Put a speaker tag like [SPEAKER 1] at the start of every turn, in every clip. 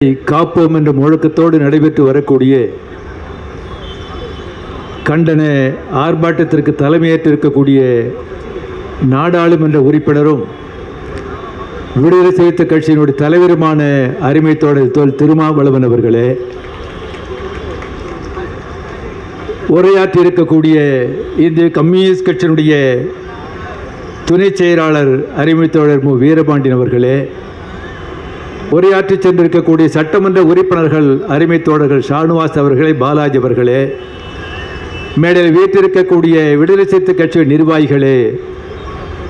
[SPEAKER 1] காப்போம் என்ற முழக்கத்தோடு நடைபெற்று வரக்கூடிய கண்டன ஆர்ப்பாட்டத்திற்கு தலைமையேற்றிருக்கக்கூடிய நாடாளுமன்ற உறுப்பினரும் விடுதலை சிறுத்தை கட்சியினுடைய தலைவருமான அருமை தோழர் தோல் திருமாவளவன் அவர்களே உரையாற்றி இருக்கக்கூடிய இந்திய கம்யூனிஸ்ட் கட்சியினுடைய துணை செயலாளர் அருமை மு. வீரபாண்டியன் அவர்களே உரையாற்றி சென்றிருக்கக்கூடிய சட்டமன்ற உறுப்பினர்கள் அருமை தோழர்கள் ஷானுவாஸ் அவர்களே பாலாஜி அவர்களே மேடையில் வீட்டிருக்கக்கூடிய விடுதலை சிறுத்தை கட்சி நிர்வாகிகளே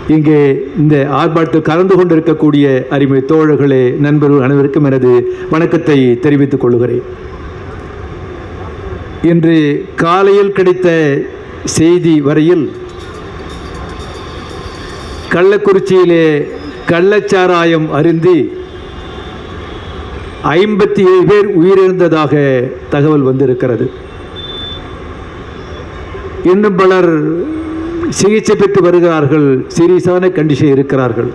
[SPEAKER 1] இங்கே இந்த ஆர்ப்பாட்டத்தில் கலந்து கொண்டிருக்கக்கூடிய அருமை தோழர்களே நண்பர்கள் அனைவருக்கும் எனது வணக்கத்தை தெரிவித்துக் கொள்கிறேன். இன்று காலையில் கிடைத்த செய்தி வரையில் கள்ளக்குறிச்சியிலே கள்ளச்சாராயம் அருந்தி ஐம்பத்தி ஏழு பேர் உயிரிழந்ததாக தகவல் வந்திருக்கிறது. இன்னும் பலர் சிகிச்சை பெற்று வருகிறார்கள் சீரியஸான கண்டிஷன் இருக்கிறார்கள்.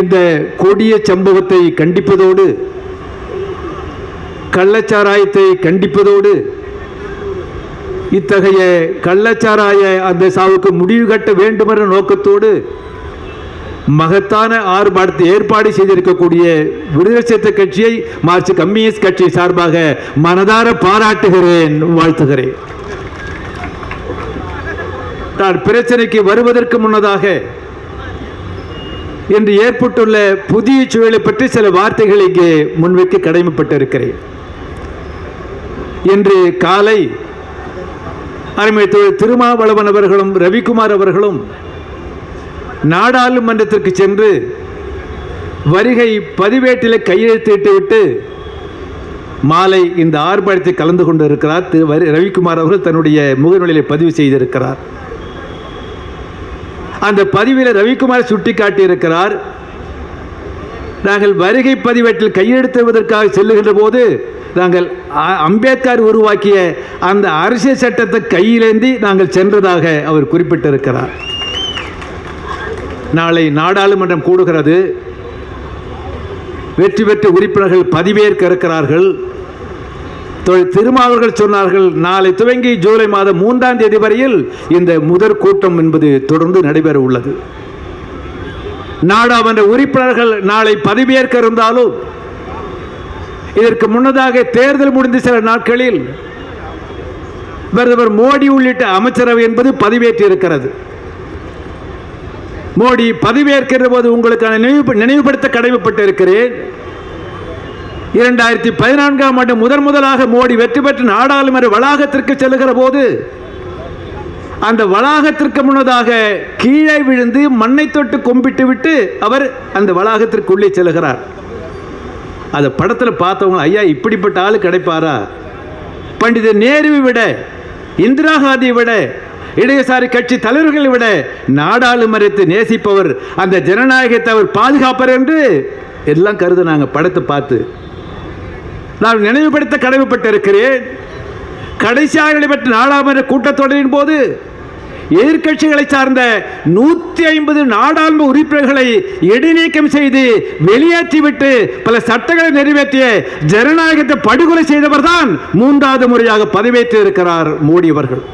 [SPEAKER 1] இந்த கொடிய சம்பவத்தை கண்டிப்பதோடு கள்ளச்சாராயத்தை கண்டிப்பதோடு இத்தகைய கள்ளச்சாராய அந்த சாவுக்கு முடிவு கட்ட வேண்டுமென்ற நோக்கத்தோடு மகத்தான ஆர்ப்பாட்டத்தை ஏற்பாடு செய்திருக்கக்கூடிய விடுதலை சிறுத்தை கட்சியை மார்க்சிஸ்ட் கம்யூனிஸ்ட் கட்சி சார்பாக மனதார பாராட்டுகிறேன் வாழ்த்துகிறேன். தான் பிரச்சனைக்கு வருவதற்கு முன்னதாக இன்று ஏற்பட்டுள்ள புதிய சூழலை பற்றி சில வார்த்தைகள் இங்கே முன்வைக்க கடமைப்பட்டிருக்கிறேன். இன்று காலை அருமை திருமாவளவன் அவர்களும் ரவிக்குமார் அவர்களும் நாடாளுமன்றத்திற்கு சென்று வருகை பதிவேட்டில் கையெழுத்திட்டு விட்டு மாலை இந்த ஆர்ப்பாட்டத்தில் கலந்து கொண்டு இருக்கிறார் திரு வரி- ரவிக்குமார் அவர்கள் தன்னுடைய முகநூலிலே பதிவு செய்திருக்கிறார். அந்த பதிவில் ரவிக்குமார் சுட்டிக்காட்டி இருக்கிறார் நாங்கள் வருகை பதிவேட்டில் கையெழுத்துவதற்காக செல்லுகின்ற போது நாங்கள் அம்பேத்கர் உருவாக்கிய அந்த அரசியல் சட்டத்தை கையிலேந்தி நாங்கள் சென்றதாக அவர் குறிப்பிட்டிருக்கிறார். நாளை நாடாளுமன்றம் கூடுகிறது. வெற்றி பெற்ற உறுப்பினர்கள் பதிவேற்க இருக்கிறார்கள். தொழில் திருமாவர்கள் சொன்னார்கள் நாளை துவங்கி ஜூலை மாதம் மூன்றாம் தேதி வரையில் இந்த முதற் கூட்டம் என்பது தொடர்ந்து நடைபெற உள்ளது. நாடாளுமன்ற உறுப்பினர்கள் நாளை பதவியேற்க இருந்தாலும் இதற்கு முன்னதாக தேர்தல் முடிந்த சில நாட்களில் பிரதமர் மோடி உள்ளிட்ட அமைச்சரவை என்பது பதவியேற்று இருக்கிறது மோடி பதவியேற்கிற போது உங்களுக்கான நினைவு நினைவுபடுத்த கடமைப்பட்டு இருக்கிறேன் இரண்டாயிரத்தி பதினான்காம் ஆண்டு முதன் முதலாக மோடி வெற்றி பெற்ற நாடாளுமன்ற வளாகத்திற்கு செல்லுகிற போது அந்த வளாகத்திற்கு முன்னதாக கீழே விழுந்து மண்ணை தொட்டு கும்பிட்டு விட்டு அவர் அந்த வளாகத்திற்குள்ளே செல்கிறார் அந்த படத்தில் பார்த்தவங்க ஐயா இப்படிப்பட்ட ஆள் கிடைப்பாரா? பண்டித நேருவை விட இந்திரா காந்தியை விட இடதுசாரி கட்சி தலைவர்களை விட நாடாளுமன்றத்தை நேசிப்பவர் அந்த ஜனநாயகத்தை அவர் பாதுகாப்பார் என்று எல்லாம் கருதுனாங்க படத்தை பார்த்து நான் நினைவுபடுத்த கடமைப்பட்டிருக்கிறேன். கடைசியாக நடைபெற்ற நாடாளுமன்ற கூட்டத்தொடரின் போது எதிர்க்கட்சிகளை சார்ந்த நூற்றி ஐம்பது நாடாளுமன்ற உறுப்பினர்களை இடைநீக்கம் செய்து வெளியேற்றிவிட்டு பல சட்டங்களை நிறைவேற்றிய ஜனநாயகத்தை படுகொலை செய்தவர் தான் மூன்றாவது முறையாக பதவியேற்றிருக்கிறார் மோடி அவர்கள்.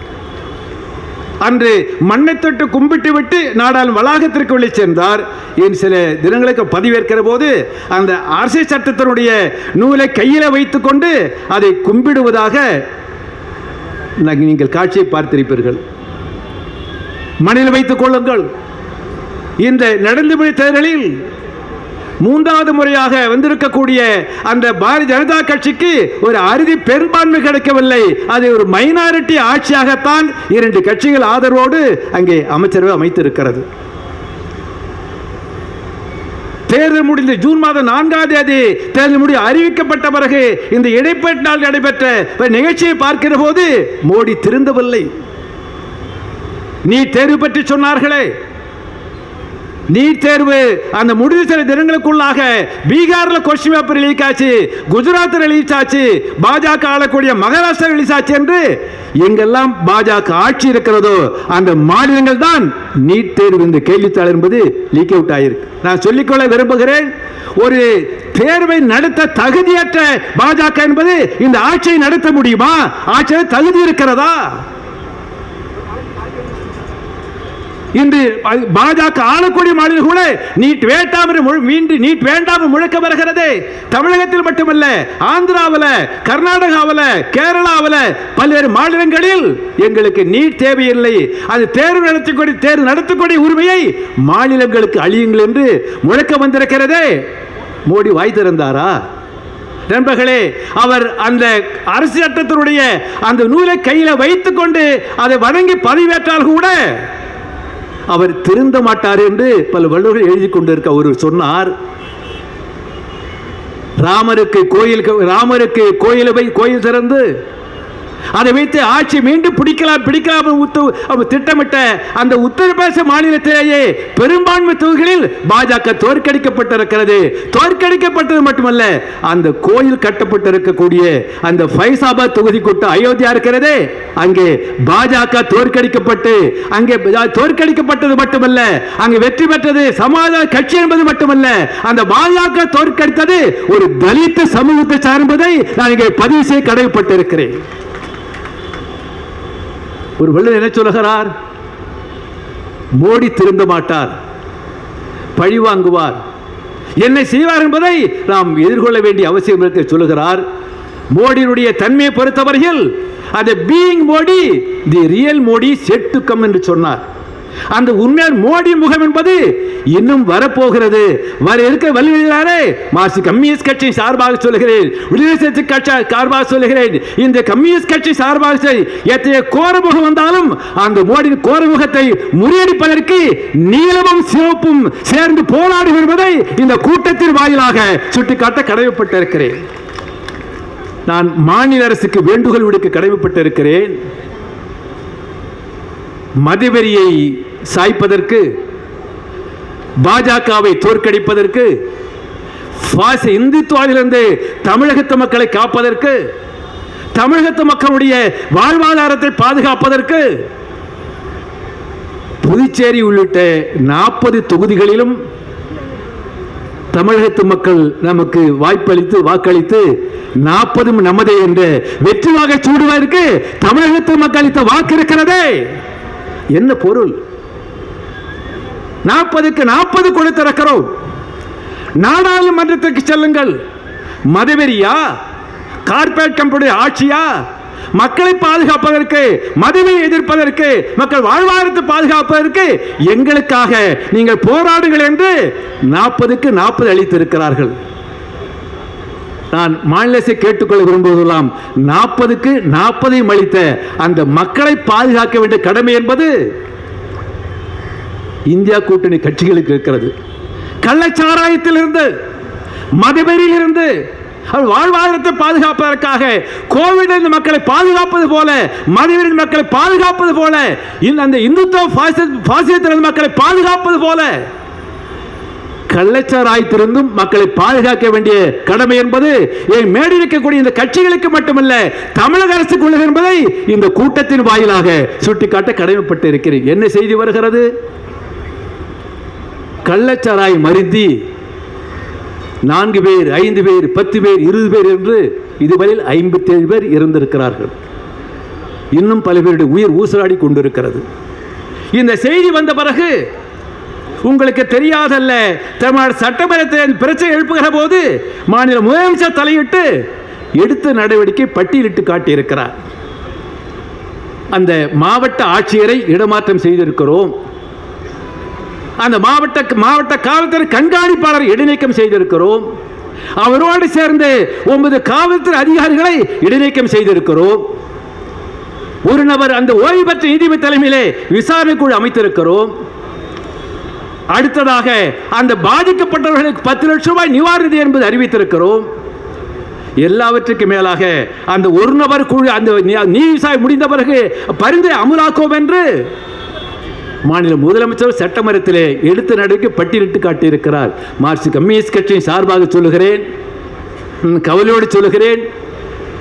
[SPEAKER 1] அன்று மண்ணை தொட்டு கும்பிட்டு விட்டு நாடாளும் வளாகத்திற்கு வெளியே சென்றார். என் சில தினங்களுக்கு பதிவேற்கிற போது அந்த அரசியல் சட்டத்தினுடைய நூலை கையில் வைத்துக்கொண்டு அதை கும்பிடுவதாக நீங்கள் காட்சியை பார்த்திருப்பீர்கள். மனதில் வைத்துக் கொள்ளுங்கள். இந்த நடந்து தேர்தலில் மூன்றாவது முறையாக வந்திருக்கக்கூடிய அந்த பாரதிய ஜனதா கட்சிக்கு ஒரு அறுதி பெரும்பான்மை கிடைக்கவில்லை. அது ஒரு மைனாரிட்டி ஆட்சியாகத்தான் இரண்டு கட்சிகள் ஆதரவோடு அங்கே அமைச்சரவை அமைத்திருக்கிறது. தேர்தல் முடிந்து ஜூன் மாதம் நான்காம் தேதி தேர்தல் முடிவு அறிவிக்கப்பட்ட பிறகு இந்த இடைப்பட்ட நாள் நடைபெற்ற நிகழ்ச்சியை பார்க்கிற போது மோடி திருந்தவில்லை. நீ தேர்வு பற்றி சொன்னார்களே. நீட் தேர்வு அந்த முடிவு சில தினங்களுக்குள்ளாக பீகாரில் கொஸ்டின் பேப்பர் ரிலீஸ் ஆச்சு குஜராத் ரிலீஸ் ஆச்சு பாஜக ஆளக்கூடிய மகாராஷ்டிரா ரிலீஸ் ஆச்சு என்று எங்கெல்லாம் பாஜக ஆட்சி இருக்கிறதோ அந்த மாநிலங்கள் தான் நீட் தேர்வு இந்த கேள்வித்தாள் என்பது லீக் அவுட் ஆயிருக்கு. நான் சொல்லிக்கொள்ள விரும்புகிறேன் ஒரு தேர்வை நடத்த தகுதியற்ற பாஜக என்பது இந்த ஆட்சியை நடத்த முடியுமா? ஆட்சியில் தகுதி இருக்கிறதா? இன்று பாஜக ஆளக்கூடிய மாநிலம் கூட நீட் வேண்டாம் என்று முழு- மீண்டும் நீட் வேண்டாம் முழக்க வருகிறது. தமிழகத்தில் மட்டுமல்ல ஆந்திராவில் கர்நாடகாவில் கேரளாவில் பல்வேறு மாநிலங்களில் எங்களுக்கு நீட் தேவையில்லை. அது தேர்வு நடத்தக்கூடிய தேர்வு நடத்தக்கூடிய உரிமையை மாநிலங்களுக்கு அழியுங்கள் என்று முழக்க வந்திருக்கிறதே. மோடி வாய் திறந்தாரா? நண்பர்களே அவர் அந்த அரசு சட்டத்தினுடைய அந்த நூலை கையில் வைத்துக்கொண்டு அதை வணங்கி பதிவேற்றால் கூட அவர் திருந்த மாட்டார் என்று பல வள்ளுவர்கள் எழுதி கொண்டிருக்க அவர் சொன்னார். ராமருக்கு கோயிலுக்கு ராமருக்கு கோயிலை வை கோயில் திறந்து அதை வைத்து ஆட்சி மீண்டும் பிடிக்கலாம் பிடிக்கலாம் திட்டமிட்ட அந்த உத்தரப்பிரதேச மாநிலத்திலேயே பெரும்பான்மை தொகுதிகளில் பாஜக தோற்கடிக்கப்பட்டிருக்கிறது. தோற்கடிக்கப்பட்டது மட்டுமல்ல அந்த கோயில் கட்டப்பட்டிருக்கக்கூடிய அந்த ஃபைசாபாத் தொகுதிக்குட்ட அயோத்தியா இருக்கிறதே அங்கே பாஜக தோற்கடிக்கப்பட்டு அங்கே தோற்கடிக்கப்பட்டது மட்டுமல்ல அங்கே வெற்றி பெற்றது சமாதான கட்சி என்பது மட்டுமல்ல அந்த பாஜக தோற்கடித்தது ஒரு தலித்த சமூகத்தை சார்ந்ததை நான் இங்கே பதிவு செய்ய கடமைப்பட்டிருக்கிறேன். ஒரு வள்ளுவர் என்ன சொல்லுகிறார் மோடி திருந்த மாட்டார். பழி வாங்குவார். என்ன செய்வார் என்பதை நாம் எதிர்கொள்ள வேண்டிய அவசியம் இருக்கு சொல்லுகிறார். மோடியினுடைய தன்மையை பொறுத்தவரையில் அந்த being Modi the real Modi செட்டுக்கம் என்று சொன்னார். அந்த உண்மையான மோடி முகம் என்பது இன்னும் வரப்போகிறது. வர இருக்க வல்லுநர்களே மார்க்சி கம்யூனிஸ்ட் கட்சி சார்பாக சொல்லுகிறேன். விடுதலை கட்சி சார்பாக சொல்கிறேன் இந்த கம்யூனிஸ்ட் கட்சி சார்பாக சொல்- கோரமுகம் வந்தாலும் அந்த மோடியின் கோரமுகத்தை முறியடிப்பதற்கு நீலமும் சிவப்பும் சேர்ந்து போராடும் என்பதை இந்த கூட்டத்தின் வாயிலாக சுட்டிக்காட்ட கடமைப்பட்டிருக்கிறேன். நான் மாநில அரசுக்கு வேண்டுகோள் விடுக்க கடமைப்பட்டிருக்கிறேன். மதுவெறியை சாய்ப்பதற்கு பாஜகவை தோற்கடிப்பதற்கு பாச இந்துத்துவாவிலிருந்து தமிழகத்து மக்களை காப்பதற்கு தமிழகத்து மக்களுடைய வாழ்வாதாரத்தை பாதுகாப்பதற்கு புதுச்சேரி உள்ளிட்ட நாற்பது தொகுதிகளிலும் தமிழகத்து மக்கள் நமக்கு வாய்ப்பளித்து வாக்களித்து நாற்பதும் நமதே என்ற வெற்றிவாக சூடுவதற்கு தமிழகத்து மக்கள் அளித்த வாக்கு இருக்கிறதே! என்ன பொருள்? நாற்பதுக்கு நாற்பது கொடுத்திருக்கிறோம் நாடாளுமன்றத்திற்கு செல்லுங்கள். மதுவெறியா? கார்பரேட் கம்பெனி ஆட்சியா? மக்களை பாதுகாப்பதற்கு மதுவை எதிர்ப்பதற்கு மக்கள் வாழ்வாரத்தை பாதுகாப்பதற்கு எங்களுக்காக நீங்கள் போராடுங்கள் என்று நாற்பதுக்கு நாற்பது அளித்திருக்கிறார்கள். நான் மாநில அரசை கேட்டுக்கொள்ள விரும்புவதெல்லாம் நாற்பதுக்கு நாற்பதையும் அளித்த அந்த மக்களை பாதுகாக்க வேண்டிய கடமை என்பது இந்தியா கூட்டணி கட்சிகளுக்கு இருக்கிறது. கள்ளச்சாராயத்திலிருந்து மதுபெறியிலிருந்து அவர் வாழ்வாதாரத்தை பாதுகாப்பதற்காக கோவிட் மக்களை பாதுகாப்பது போல மதவெறி மக்களை பாதுகாப்பது போல இந்த அந்த இந்துத்துவ பாசிசத்திலிருந்து மக்களை பாதுகாப்பது போல கள்ளச்சாராயத்திலிருந்தும் மக்களை பாதுகாக்க வேண்டிய கடமை என்பது என் மேடி இருக்கக்கூடிய இந்த கட்சிகளுக்கு மட்டுமல்ல தமிழக அரசுக்கு உள்ளது என்பதை இந்த கூட்டத்தின் வாயிலாக சுட்டிக்காட்ட கடமைப்பட்டு இருக்கிறேன் என்ன செய்தி வருகிறது? கள்ளச்சாராய் மருந்தி நான்கு பேர் ஐந்து பேர் பத்து பேர் இருபது பேர் என்று இதுவரையில் ஐம்பத்தேழு பேர் இறந்திருக்கிறார்கள் இன்னும் பல பேருடைய உயிர் ஊசலாடி கொண்டிருக்கிறது. இந்த செய்தி வந்த பிறகு உங்களுக்கு தெரியாதல்ல. தமிழ்நாடு சட்டமன்றத்தில் பிரச்சனை எழுப்புகிற போது மாநில முதலமைச்சர் தலையிட்டு எடுத்த நடவடிக்கை பட்டியலிட்டு காட்டியிருக்கிறார். அந்த மாவட்ட ஆட்சியரை இடமாற்றம் செய்திருக்கிறோம். அந்த மாவட்ட மாவட்ட காவல்துறை கண்காணிப்பாளர் இடைநீக்கம் செய்திருக்கிறோம். அவரோடு சேர்ந்து ஒன்பது காவல்துறை அதிகாரிகளை இடைநீக்கம் செய்திருக்கிறோம். ஒரு நபர் அந்த ஓய்வு பெற்ற நீதிபதி தலைமையிலே விசாரணை குழு அமைத்திருக்கிறோம். அடுத்ததாக அந்த பாதிக்கப்பட்டவர்களுக்கு பத்து லட்சம் ரூபாய் நிவாரணி என்பது அறிவித்திருக்கிறோம். எல்லாவற்றுக்கும் மேலாக அந்த ஒரு நபர் குழு அந்த நீ- விசாரணை முடிந்த பிறகு பரிந்துரை அமலாக்குவோம் என்று மாநில முதலமைச்சர் சட்டமன்றத்திலே எடுத்த நடவடிக்கை பட்டியலிட்டு காட்டியிருக்கிறார். மார்க்சிஸ்ட் கம்யூனிஸ்ட் கட்சியின் சார்பாக சொல்லுகிறேன். கவலையோடு சொல்லுகிறேன்.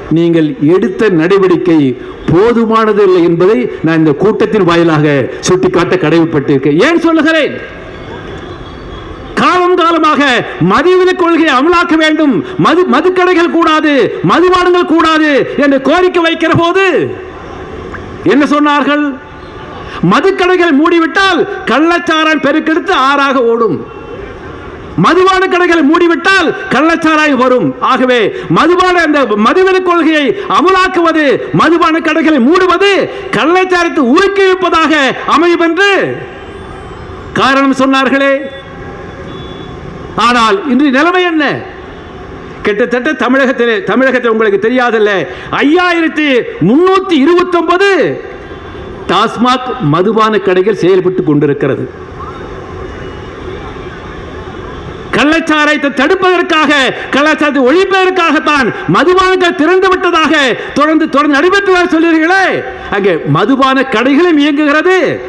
[SPEAKER 1] நீங்கள் எடுத்த நடவடிக்கை போதுமானது இல்லை என்பதை நான் இந்த கூட்டத்தின் வாயிலாக சுட்டிக்காட்ட கடமைப்பட்டிருக்கேன். ஏன் சொல்லுகிறேன்? காலம் காலமாக மதுவின கொள்கையை அமலாக்க வேண்டும். மது மதுக்கடைகள் கூடாது மதுபானங்கள் கூடாது என்று கோரிக்கை வைக்கிற போது என்ன சொன்னார்கள்? மதுக்கடைகள் மூடிவிட்டால் கள்ளச்சாராயம் பெருக்கெடுத்து ஆறாக ஓடும். மதுபான கடைகளை மூடிவிட்டால் கள்ளச்சாராய் வரும். ஆகவே மதுபான அந்த மதுவின கொள்கையை அமலாக்குவது மதுபான கடைகளை மூடுவது கள்ளச்சாரத்தை ஊக்குவிப்பதாக அமையும் என்று காரணம் சொன்னார்களே. ஆனால் இன்று நிலைமை என்ன? கிட்டத்தட்ட தமிழகத்தில் தமிழகத்தில் உங்களுக்கு தெரியாதல்ல. ஐயாயிரத்தி முன்னூத்தி இருபத்தி ஒன்பது டாஸ்மாக் மதுபான கடைகள் செயல்பட்டு கொண்டிருக்கிறது. கள்ளச்சாராயத்தை தடுப்பதற்காக கள்ளச்சாரத்தை ஒழிப்பதற்காகத்தான் மதுபானங்கள் திறந்து விட்டதாக தொடர்ந்து தொடர்ந்து நடைபெற்று சொல்லுகிறீர்களே. அங்கே மதுபான கடைகளும் இயங்குகிறது.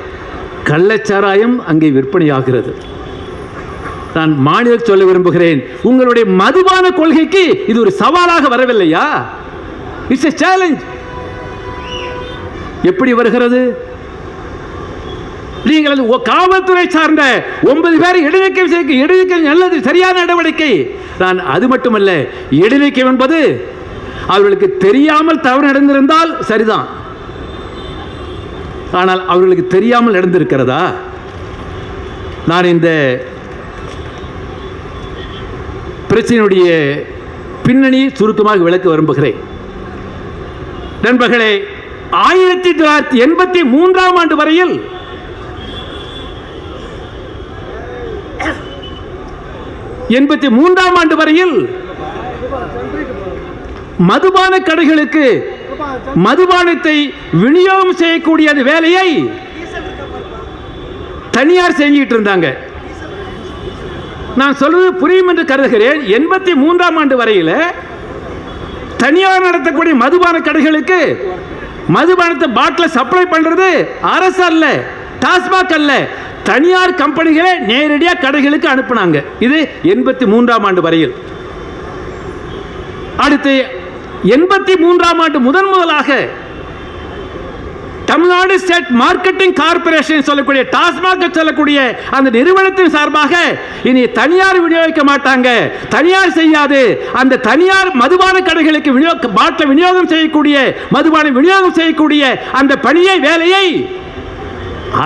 [SPEAKER 1] கள்ளச்சாராயம் அங்கே விற்பனையாகிறது. நான் மாநில சொல்ல விரும்புகிறேன். உங்களுடைய மதுபான கொள்கைக்கு இது ஒரு சவாலாக வரவில்லையா? இட்ஸ் எ சேலஞ்ச் எப்படி வருகிறது? நீங்கள் அது காவல்துறை சார்ந்த ஒன்பது பேரை இடைநீக்கம் செய்ய இடைநீக்கம் நல்லது சரியான நடவடிக்கை. நான் அது மட்டுமல்ல இடைநீக்கம் என்பது அவர்களுக்கு தெரியாமல் தவறு நடந்திருந்தால் சரிதான். ஆனால் அவர்களுக்கு தெரியாமல் நடந்திருக்கிறதா? நான் இந்த பிரச்சனையுடைய பின்னணியை சுருக்கமாக விளக்க விரும்புகிறேன். நண்பர்களே ஆயிரத்தி தொள்ளாயிரத்தி எண்பத்தி மூன்றாம் ஆண்டு வரையில் எண்பத்தி மூன்றாம் ஆண்டு வரையில் மதுபான கடைகளுக்கு மதுபானத்தை விநியோகம் செய்யக்கூடிய அந்த வேலையை தனியார் செஞ்சுக்கிட்டு இருந்தாங்க. நான் சொல்வது புரியும் என்று கருதுகிறேன். எண்பத்தி மூன்றாம் ஆண்டு வரையில் தனியார் நடத்தக்கூடிய மதுபான கடைகளுக்கு மதுபானத்தை பாட்டில் சப்ளை பண்ணுறது அரசு அல்ல டாஸ்மாக் அல்ல. தனியார் கம்பெனிகளை நேரடியாக கடைகளுக்கு அனுப்புனாங்க. இது எண்பத்தி மூன்றாம் ஆண்டு வரையில். அடுத்து எண்பத்தி மூன்றாம் ஆண்டு முதன் முதலாக தமிழ்நாடு ஸ்டேட் மார்க்கெட்டிங் கார்பரேஷன் சொல்லக்கூடிய டாஸ்மாக சொல்லக்கூடிய அந்த நிறுவனத்தின் சார்பாக இனி தனியார் விநியோகிக்க மாட்டாங்க. தனியார் செய்யாது. அந்த தனியார் மதுபான கடைகளுக்கு விநியோக பாட்டில் விநியோகம் செய்யக்கூடிய மதுபான விநியோகம் செய்யக்கூடிய அந்த பணியை வேலையை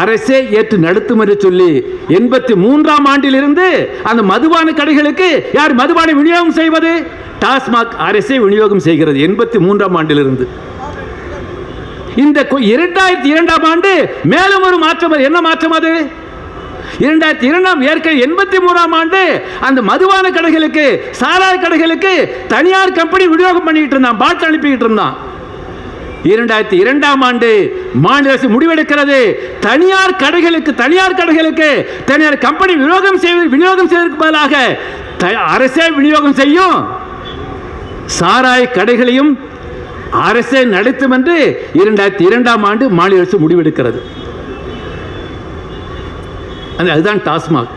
[SPEAKER 1] அரசே ஏற்று நடத்தும் என்று சொல்லி எண்பத்தி மூன்றாம் ஆண்டிலிருந்து அந்த மதுபான கடைகளுக்கு யார் மதுபான விநியோகம் செய்வது? டாஸ்மாக் அரசே விநியோகம் செய்கிறது எண்பத்தி மூன்றாம் ஆண்டிலிருந்து. இந்த இரண்டாயிரத்தி இரண்டாம் ஆண்டு மேலும் ஒரு மாற்றம் அது. என்ன மாற்றம் அது? இரண்டாயிரத்தி இரண்டாம் ஏற்கனவே எண்பத்தி மூணாம் ஆண்டு அந்த மதுபான கடைகளுக்கு சாராய கடைகளுக்கு தனியார் கம்பெனி விநியோகம் பண்ணிட்டு இருந்தான் பாட்டு அனுப்பிக்கிட்டு இருந்தான். இரண்டாயிரத்தி இரண்டாம் ஆண்டு மாநில அரசு முடிவெடுக்கிறது. தனியார் கடைகளுக்கு தனியார் கடைகளுக்கு தனியார் கம்பெனி விநியோகம் செய்வது விநியோகம் செய்வதற்கு பதிலாக த- அரசே விநியோகம் செய்யும். சாராய கடைகளையும் அரசே நடத்தும் என்று இரண்டாயிரத்தி இரண்டாம் ஆண்டு மாநில அரசு முடிவெடுக்கிறது. அது- அதுதான் டாஸ்மாக்.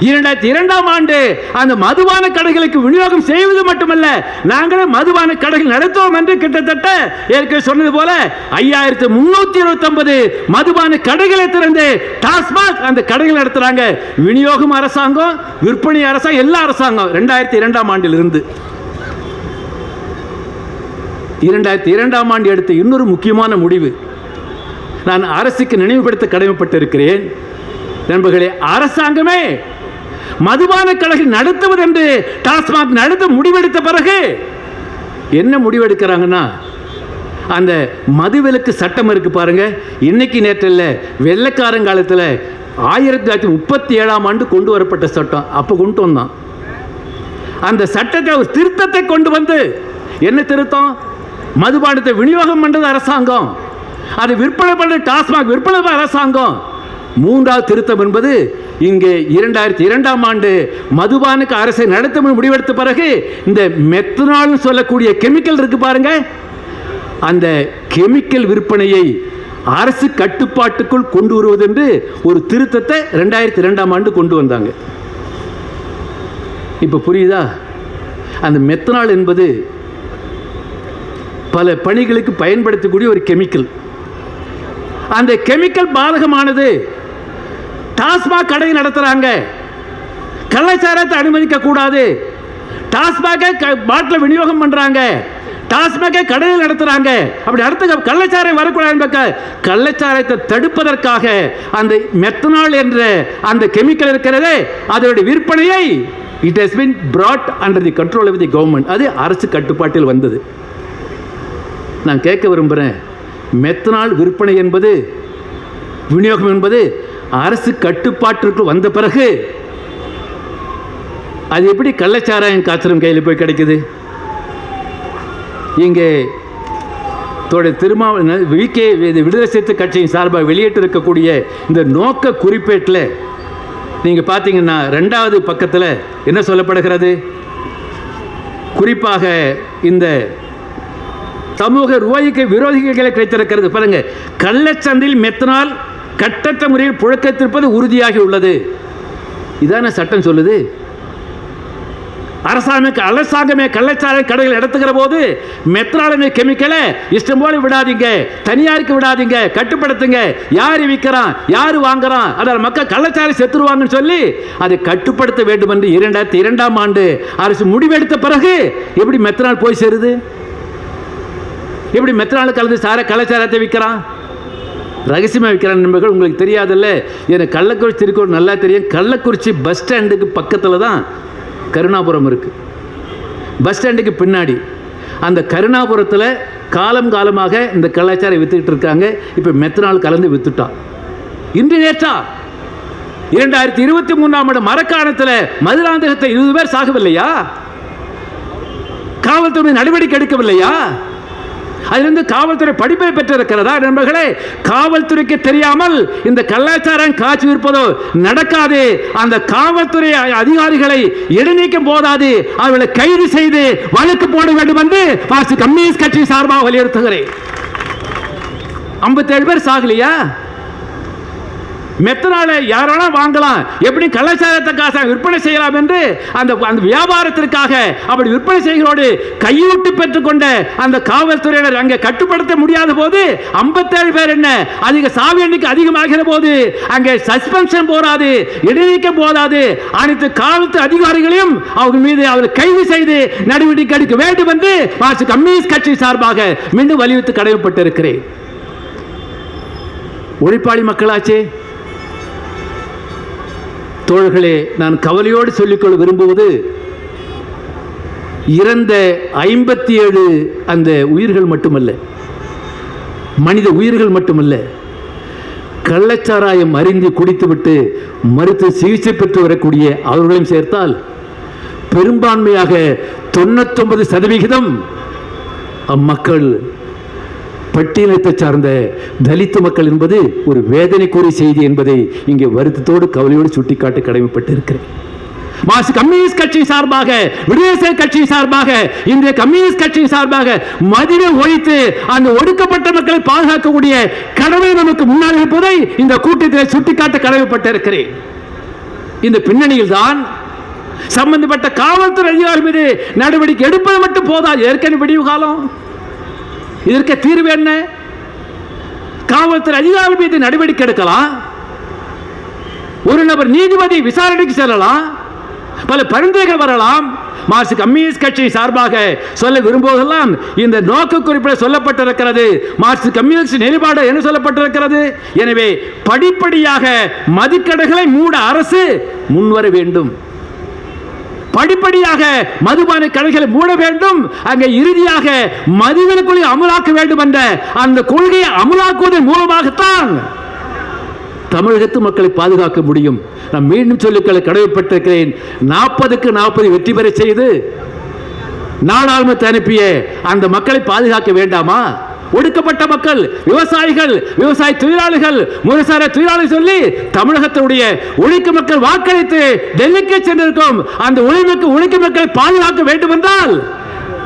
[SPEAKER 1] இரண்டாயிரத்தி இரண்டாம் ஆண்டு அந்த மதுபான கடைகளுக்கு விநியோகம் செய்வது மட்டுமல்ல நாங்களே மதுபான கடைகள் நடத்துவோம் என்று கிட்டத்தட்ட ஏற்கனவே சொன்னது போல ஐயாயிரத்து முன்னூத்தி இருபத்தி ஒன்பது மதுபான கடைகளை திறந்து டாஸ்மாக் அந்த கடைகள் நடத்துறாங்க. விநியோகம் அரசாங்கம் விற்பனை அரசாங்கம் எல்லா அரசாங்கம் ரெண்டாயிரத்தி இரண்டாம் ஆண்டிலிருந்து. இரண்டாயிரத்தி இரண்டாம் ஆண்டு எடுத்த இன்னொரு முக்கியமான முடிவு. நான் அரசுக்கு நினைவுபடுத்த கடமைப்பட்டிருக்கிறேன். நண்பர்களே அரசாங்கமே மதுபான கழகம் நடத்துவது என்று டாஸ்மாக் நடத்த முடிவெடுத்த பிறகு என்ன முடிவெடுக்கிறாங்கன்னா அந்த மதுவிலக்கு சட்டம் இருக்கு பாருங்க. இன்னைக்கு நேற்றில் வெள்ளைக்காரங்காலத்தில் ஆயிரத்தி தொள்ளாயிரத்தி முப்பத்தி ஏழாம் ஆண்டு கொண்டு வரப்பட்ட சட்டம். அப்போ கொண்டு வந்தான். அந்த சட்டத்தை ஒரு திருத்தத்தை கொண்டு வந்து என்ன திருத்தம்? மதுபானத்தை விநியோகம் பண்ணுறது அரசாங்கம். அது விற்பனை பண்ணுறது டாஸ்மாக் விற்பனை அரசாங்கம். மூன்றாவது திருத்தம் என்பது இங்கே இரண்டாயிரத்தி இரண்டாம் ஆண்டு மதுபானுக்கு அரசை நடத்த முடிவெடுத்த பிறகு இந்த மெத்தனால் சொல்லக்கூடிய கெமிக்கல் இருக்கு பாருங்க. அந்த கெமிக்கல் விற்பனையை அரசு கட்டுப்பாட்டுக்குள் கொண்டு வருவது என்று ஒரு திருத்தத்தை ரெண்டாயிரத்தி ரெண்டாம் ஆண்டு கொண்டு வந்தாங்க. இப்போ புரியுதா? அந்த மெத்தனால் என்பது பல பணிகளுக்கு பயன்படுத்தக்கூடிய ஒரு கெமிக்கல் அந்த கெமிக்கல் பாதகமானது டாஸ்மாக் கடை நடத்துறாங்க. கள்ளச்சாரத்தை அனுமதிக்க கூடாது டாஸ்மாக பாட்டில் விநியோகம் பண்றாங்க. டாஸ்மாக கடையில் நடத்துறாங்க. அப்படி அடுத்த கள்ளச்சாரம் வரக்கூடாது என்பக்க கள்ளச்சாரத்தை தடுப்பதற்காக அந்த மெத்தனால் என்ற அந்த கெமிக்கல் இருக்கிறதே அதனுடைய விற்பனையை it has been brought under the control of the government அது அரசு கட்டுப்பாட்டில் வந்தது. நான் கேட்க விரும்புகிறேன் மெத்தனால் விற்பனை என்பது விநியோகம் என்பது அரசு கட்டுப்பாட்டிற்கு வந்த பிறகு அது எப்படி கள்ளச்சாராயம் காய்ச்சலும் கையில் போய் கிடைக்குது? இங்கே தோட திருமாவள விகே விடுதலை சிறுத்தை கட்சியின் சார்பாக வெளியிட்டிருக்கக்கூடிய இந்த நோக்க குறிப்பேட்டில் நீங்கள் பார்த்தீங்கன்னா ரெண்டாவது பக்கத்தில் என்ன சொல்லப்படுகிறது? குறிப்பாக இந்த சமூக ரூபாய்க்கு விரோதிகளை கிடைத்திருக்கிறது. பாருங்க கள்ளச்சந்தையில் மெத்தனால் கட்டற்ற முறையில் புழக்கத்திருப்பது உறுதியாகி உள்ளது. இதான சட்டம் சொல்லுது. அரசாங்க அரசாங்கமே கள்ளச்சாலை கடைகள் நடத்துகிற போது மெத்தனாலுமே கெமிக்கலை இஷ்டம் போல விடாதீங்க தனியாருக்கு விடாதீங்க கட்டுப்படுத்துங்க. யார் விற்கிறான் யார் வாங்குறான்? அதால் மக்கள் கள்ளச்சாலை செத்துருவாங்கன்னு சொல்லி அதை கட்டுப்படுத்த வேண்டும் என்று இரண்டாயிரத்தி இரண்டாம் ஆண்டு அரசு முடிவெடுத்த பிறகு எப்படி மெத்தனால் போய் சேருது? எப்படி மெத்தனால் கலந்து சார கலாச்சாரத்தை விற்கிறான்? ரகசியமாக விற்கிறான் நண்பர்கள் உங்களுக்கு தெரியாதுல்ல. எனக்கு கள்ளக்குறிச்சி திருக்கூர் நல்லா தெரியும். கள்ளக்குறிச்சி பஸ் ஸ்டாண்டுக்கு பக்கத்தில் தான் கருணாபுரம் இருக்குது பஸ் ஸ்டாண்டுக்கு பின்னாடி. அந்த கருணாபுரத்தில் காலம் காலமாக இந்த கலாச்சாரம் வித்துக்கிட்டு இருக்காங்க. இப்போ மெத்தனால் கலந்து வித்துட்டான். இன்று நேற்றா இரண்டாயிரத்தி இருபத்தி மூணாம் ஆண்டு மரக்காணத்தில் மதுராந்தகத்தை இருபது பேர் சாகவில்லையா? காவல்துறை நடவடிக்கை எடுக்கவில்லையா? அதிலிருந்து காவல்துறை படிப்பை பெற்றிருக்கிறதா நண்பர்களே? காவல்துறைக்கு தெரியாமல் இந்த கலாச்சாரம் காட்சி இருப்பதோ நடக்காது. அந்த காவல்துறை அதிகாரிகளை இடைநீக்கம் போதாது. அவர்களை கைது செய்து வழக்கு போட வேண்டும் என்று பாசி கம்யூனிஸ்ட் கட்சி சார்பாக வலியுறுத்துகிறேன். ஐம்பத்தேழு பேர் சாகலையா? மெத்தனால யாராலும் வாங்கலாம்? எப்படி கலாச்சாரத்தை விற்பனை செய்யலாம் என்று அந்த அந்த வியாபாரத்திற்காக அப்படி விற்பனை செய்கிறோடு கையூட்டு பெற்றுக்கொண்ட அந்த காவல்துறையினர் அங்கே கட்டுப்படுத்த முடியாத போது ஐம்பத்தேழு பேர் என்ன? அதிக சாவி எண்ணிக்கை அதிகமாகிற போது அங்கே சஸ்பென்ஷன் போராது இடைநீக்கம் போதாது. அனைத்து காவல்துறை அதிகாரிகளையும் அவங்க மீது அவர் கைது செய்து நடவடிக்கை எடுக்க வேண்டும் என்று மார்க்சிஸ்ட் கம்யூனிஸ்ட் கட்சி சார்பாக மீண்டும் வலியுறுத்தி கடமைப்பட்டிருக்கிறேன். உழைப்பாளி மக்களாச்சே. தோழர்களே நான் கவலையோடு சொல்லிக்கொள்ள விரும்புவது இறந்த ஐம்பத்தி ஏழு அந்த உயிர்கள் மட்டுமல்ல மனித உயிர்கள் மட்டுமல்ல கள்ளச்சாராயம் அறிந்து குடித்துவிட்டு மருத்துவ சிகிச்சை பெற்று வரக்கூடிய அவர்களையும் சேர்த்தால் பெரும்பான்மையாக தொண்ணூத்தொன்பது சதவிகிதம் அம்மக்கள் பட்டியலத்தை சார்ந்த தலித்து மக்கள் என்பது ஒரு வேதனைக்குரிய செய்தி என்பதை இங்கே வருத்தத்தோடு கவலையோடு சுட்டிக்காட்ட கடமைப்பட்டு இருக்கிறேன் மாசு கம்யூனிஸ்ட் கட்சி சார்பாக விடுதலை கட்சி சார்பாக இந்திய கம்யூனிஸ்ட் கட்சி சார்பாக மதினை ஒழித்து அந்த ஒடுக்கப்பட்ட மக்களை பாதுகாக்கக்கூடிய கடமை நமக்கு முன்னால் இருப்பதை இந்த கூட்டத்தில் சுட்டிக்காட்ட கடமைப்பட்டிருக்கிறேன். இந்த பின்னணியில் தான் சம்பந்தப்பட்ட காவல்துறை அதிகாரி மீது நடவடிக்கை எடுப்பது மட்டும் போதாது. ஏற்கனவே விடிவு காலம். இதற்கு தீர்வு என்ன? காவல்துறை அதிகாரி மீது நடவடிக்கை எடுக்கலாம். ஒரு நபர் நீதிபதி விசாரணைக்கு செல்லலாம். பல பரிந்துரைகள் வரலாம். மார்க்சிஸ்ட் கம்யூனிஸ்ட் கட்சி சார்பாக சொல்ல விரும்புவதெல்லாம் இந்த நோக்க குறிப்பில் சொல்லப்பட்டிருக்கிறது. மார்க்சிஸ்ட் கம்யூனிஸ்ட் நிலைப்பாடு என்ன சொல்லப்பட்டிருக்கிறது. எனவே படிப்படியாக மதுக்கடைகளை மூட அரசு முன்வர வேண்டும். படிப்படியாக மதுபான கடைகளை மூட வேண்டும். அங்கே இறுதியாக மதுவிலக்குள்ளே அமலாக்க வேண்டும் என்ற அந்த கொள்கையை அமலாக்குவதன் மூலமாகத்தான் தமிழகத்து மக்களை பாதுகாக்க முடியும். நான் மீண்டும் சொல்லிக்களை கடமைப்பட்டிருக்கிறேன். நாற்பதுக்கு நாற்பது வெற்றி பெற செய்து நாடாளுமன்றத்தை அனுப்பிய அந்த மக்களை பாதுகாக்க வேண்டாமா? ஒடுக்கப்பட்ட மக்கள் விவசாயிகள் விவசாய தொழிலாளர்கள் முரசார தொழிலாளர் சொல்லி தமிழகத்தினுடைய உழைக்க மக்கள் வாக்களித்து டெல்லிக்கு சென்றிருக்கும். அந்த உழைமைக்கு உழைக்க மக்களை பாதுகாக்க வேண்டும் என்றால்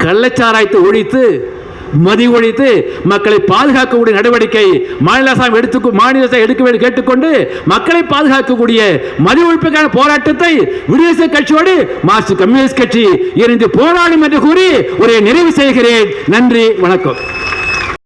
[SPEAKER 1] கள்ளச்சாராயத்தை ஒழித்து மதி ஒழித்து மக்களை பாதுகாக்கக்கூடிய நடவடிக்கை மாநில அரசாங்கம் எடுத்து மாநில அரசாங்கம் எடுக்க வேண்டும் கேட்டுக்கொண்டு மக்களை பாதுகாக்கக்கூடிய மதி ஒழிப்புக்கான போராட்டத்தை விடுதலை கட்சியோடு மார்க்சிஸ்ட் கம்யூனிஸ்ட் கட்சி இணைந்து போராடும் என்று கூறி ஒரு நிறைவு செய்கிறேன். நன்றி வணக்கம்.